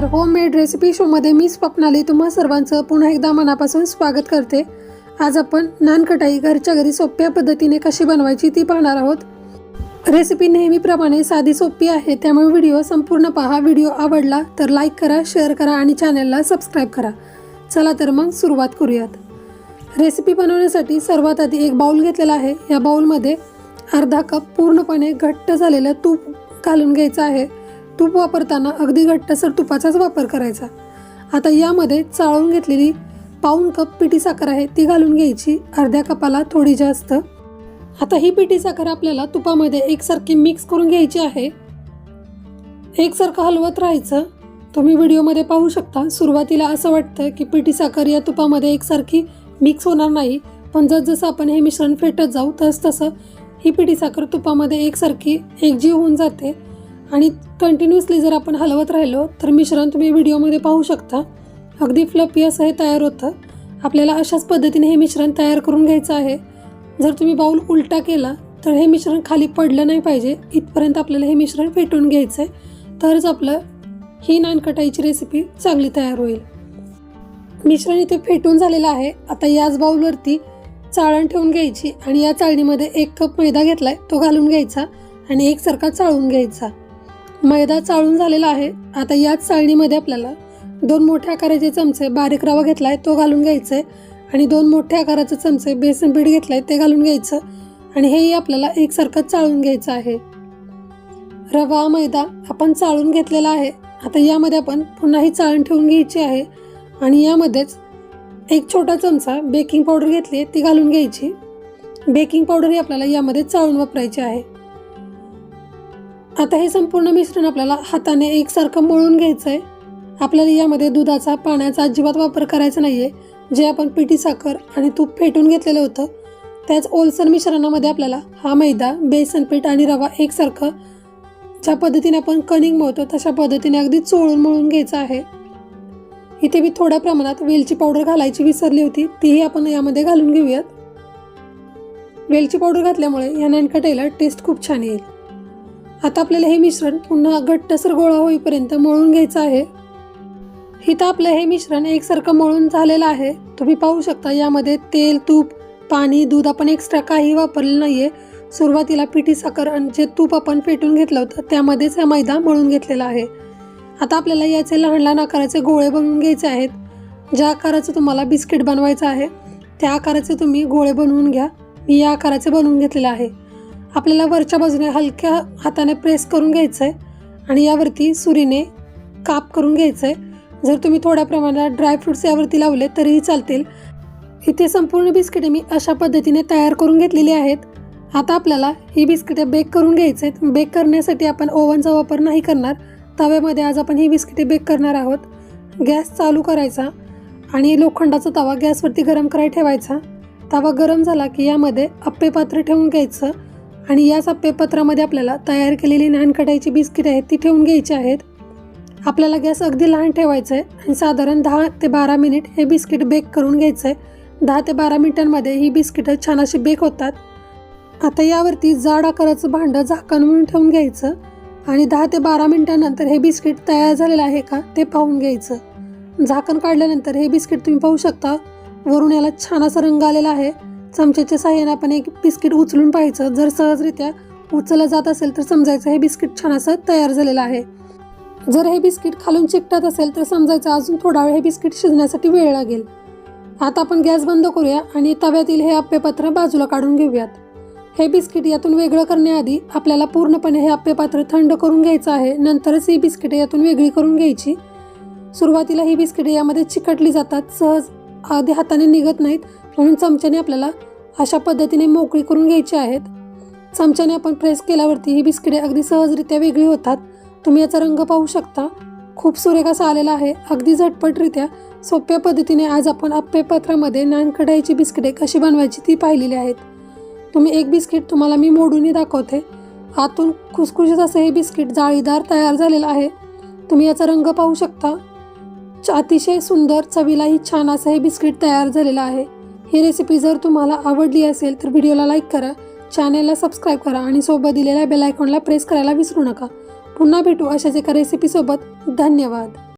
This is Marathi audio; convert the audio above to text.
नमस्कार. होम मेड रेसिपी शोमध्ये मी स्वप्नाली तुम्हा सर्वांचं पुन्हा एकदा मनापासून स्वागत करते. आज आपण नानकटाई घरच्या घरी सोप्या पद्धतीने कशी बनवायची ती पाहणार आहोत. रेसिपी नेहमीप्रमाणे साधी सोपी आहे. त्यामुळे व्हिडिओ संपूर्ण पहा. व्हिडिओ आवडला तर लाईक करा शेअर करा आणि चॅनलला सबस्क्राईब करा. चला तर मग सुरुवात करूयात. रेसिपी बनवण्यासाठी सर्वात आधी एक बाऊल घेतलेला आहे. या बाउलमध्ये अर्धा कप पूर्णपणे घट्ट झालेलं तूप घालून घ्यायचं आहे. तूप वापरताना अगदी घट्टसर तुपाचाच वापर करायचा. आता यामध्ये चाळून घेतलेली पाऊन कप पिठी साखर आहे ती घालून घ्यायची. अर्ध्या कपाला थोडी जास्त. आता ही पिठी साखर आपल्याला तुपामध्ये एकसारखी मिक्स करून घ्यायची आहे. एकसारखं हलवत राहायचं. तुम्ही व्हिडिओमध्ये पाहू शकता. सुरुवातीला असं वाटतं की पिठी साखर या तुपामध्ये एकसारखी मिक्स होणार नाही. पण जसजसं आपण हे मिश्रण फेटत जाऊ तस तसं ही पिठी साखर तुपामध्ये एकसारखी एकजीव होऊन जाते. आणि कंटिन्युअसली जर आपण हलवत राहिलो तर मिश्रण तुम्ही व्हिडिओमध्ये पाहू शकता. अगदी फ्लपी असं हे तयार होतं. आपल्याला अशाच पद्धतीने हे मिश्रण तयार करून घ्यायचं आहे. जर तुम्ही बाऊल उलटा केला तर हे मिश्रण खाली पडलं नाही पाहिजे. इथपर्यंत आपल्याला हे मिश्रण फेटून घ्यायचं आहे तरच आपलं ही नानकटाईची रेसिपी चांगली तयार होईल. मिश्रण इथे फेटून झालेलं आहे. आता याच बाऊलवरती चाळण ठेवून घ्यायची आणि या चाळणीमध्ये एक कप मैदा घेतलाय तो घालून घ्यायचा आणि एकसारखा चाळून घ्यायचा. मैदा चाळून झालेला आहे. आता याच चाळणीमध्ये आपल्याला दोन मोठ्या आकाराचे चमचे बारीक रवा घेतला आहे तो घालून घ्यायचा आहे आणि दोन मोठ्या आकाराचे चमचे बेसन पीठ आहे ते घालून घ्यायचं. आणि हेही आपल्याला एकसारखं चाळून घ्यायचं आहे. रवा मैदा आपण चाळून घेतलेला आहे. आता यामध्ये आपण पुन्हा ही चाळण ठेवून घ्यायची आहे. आणि यामध्येच एक छोटा चमचा बेकिंग पावडर घेतली ती घालून घ्यायची. बेकिंग पावडर ही आपल्याला यामध्ये चाळून वापरायची आहे. आता हे संपूर्ण मिश्रण आपल्याला हाताने एकसारखं मळून घ्यायचं आहे आपल्याला यामध्ये दुधाचा पाण्याचा अजिबात वापर करायचा नाही आहे जे आपण पिठी साखर आणि तूप फेटून घेतलेलं होतं त्याच ओलसर मिश्रणामध्ये आपल्याला हा मैदा बेसन पीठ आणि रवा एकसारखं ज्या पद्धतीने आपण कणिंग मळतो तशा पद्धतीने अगदी चोळून मळून घ्यायचं आहे. इथे मी थोड्या प्रमाणात वेलची पावडर घालायची विसरली होती तीही आपण यामध्ये घालून घेऊयात. वेलची पावडर घातल्यामुळे या नानकटाईला टेस्ट खूप छान येईल. आता आपल्याला हे मिश्रण पुन्हा घट्टसर गोळा होईपर्यंत मळून घ्यायचं आहे. इथं आपलं हे मिश्रण एकसारखं मळून झालेलं आहे. तुम्ही पाहू शकता यामध्ये तेल तूप पाणी दूध आपण एक्स्ट्रा काही वापरलं नाही आहे सुरुवातीला पिठी साखर आणि जे तूप आपण फेटून घेतलं होतं त्यामध्येच हा मैदा मळून घेतलेला आहे. आता आपल्याला याचे लहान लहान आकाराचे गोळे बनवून घ्यायचे आहेत. ज्या आकाराचं तुम्हाला बिस्किट बनवायचं आहे त्या आकाराचे तुम्ही गोळे बनवून घ्या. मी या आकाराचे बनवून घेतलेलं आहे. आपल्याला वरच्या बाजूने हलक्या हाताने प्रेस करून घ्यायचं आहे आणि यावरती सुरीने काप करून घ्यायचं आहे जर तुम्ही थोड्या प्रमाणात ड्रायफ्रुट्स यावरती लावले तरीही चालतील. इथे संपूर्ण बिस्किटे मी अशा पद्धतीने तयार करून घेतलेली आहेत. आता आपल्याला ही बिस्किटे बेक करून घ्यायचे आहेत बेक करण्यासाठी आपण ओव्हनचा वापर नाही करणार. तव्यामध्ये आज आपण ही बिस्किटे बेक करणार आहोत. गॅस चालू करायचा आणि लोखंडाचा तवा गॅसवरती गरम करायला ठेवायचा. तवा गरम झाला की यामध्ये अप्पे पात्र ठेवून घ्यायचं. आणि याच आप्पेपत्रामध्ये आपल्याला तयार केलेली नानकटाईची बिस्किट आहेत ती ठेवून घ्यायची आहेत. आपल्याला गॅस अगदी लहान ठेवायचं आहे आणि साधारण दहा ते बारा मिनिट हे बिस्किट बेक करून घ्यायचं आहे दहा ते बारा मिनिटांमध्ये ही बिस्किटं छान अशी बेक होतात. आता यावरती जाड आकाराचं भांडं झाकण म्हणून ठेवून घ्यायचं आणि दहा ते बारा मिनिटांनंतर हे बिस्किट तयार झालेलं आहे का ते पाहून घ्यायचं. झाकण काढल्यानंतर हे बिस्किट तुम्ही पाहू शकता. वरून याला छान असा रंग आलेला आहे. चमच्याच्या साह्याने आपण एक बिस्किट उचलून पाहायचं. जर सहजरित्या उचललं जात असेल तर समजायचं हे बिस्किट छान असं तयार झालेलं आहे. जर हे बिस्किट खालून चिकटत असेल तर समजायचं अजून थोडा वेळ हे बिस्किट शिजण्यासाठी वेळ लागेल. आता आपण गॅस बंद करूया आणि तव्यातील हे आप्पेपात्र बाजूला काढून घेऊयात. हे बिस्किट यातून वेगळं करण्याआधी आपल्याला पूर्णपणे हे आप्पेपात्र थंड करून घ्यायचं आहे. नंतरच ही बिस्किटे यातून वेगळी करून घ्यायची. सुरुवातीला ही बिस्किटे यामध्ये चिकटली जातात. सहज आधी हाताने निघत नाहीत म्हणून चमच्याने आपल्याला अशा पद्धतीने मोकळी करून घ्यायची आहेत. चमच्याने आपण प्रेस केल्यावरती ही बिस्किटे अगदी सहजरित्या वेगळी होतात. तुम्ही याचा रंग पाहू शकता. खूप सुरेख असा आलेला आहे. अगदी झटपटरित्या सोप्या पद्धतीने आज आपण आप्पे पात्रामध्ये नान कढाईची बिस्किटे कशी बनवायची ती पाहिलेली आहेत. तुम्ही एक बिस्किट तुम्हाला मी मोडूनही दाखवते. आतून खुसखुशीत असं हे बिस्किट जाळीदार तयार झालेलं आहे. तुम्ही याचा रंग पाहू शकता. च- अतिशय सुंदर चवीलाही छान असं हे बिस्किट तयार झालेलं आहे. ही रेसिपी जर तुम्हाला आवडली असेल तर व्हिडिओला लाईक करा चॅनेलला सबस्क्राईब करा आणि सोबत दिलेल्या बेल आयकॉनला प्रेस करायला विसरू नका. पुन्हा भेटू अशाच एका रेसिपीसोबत धन्यवाद.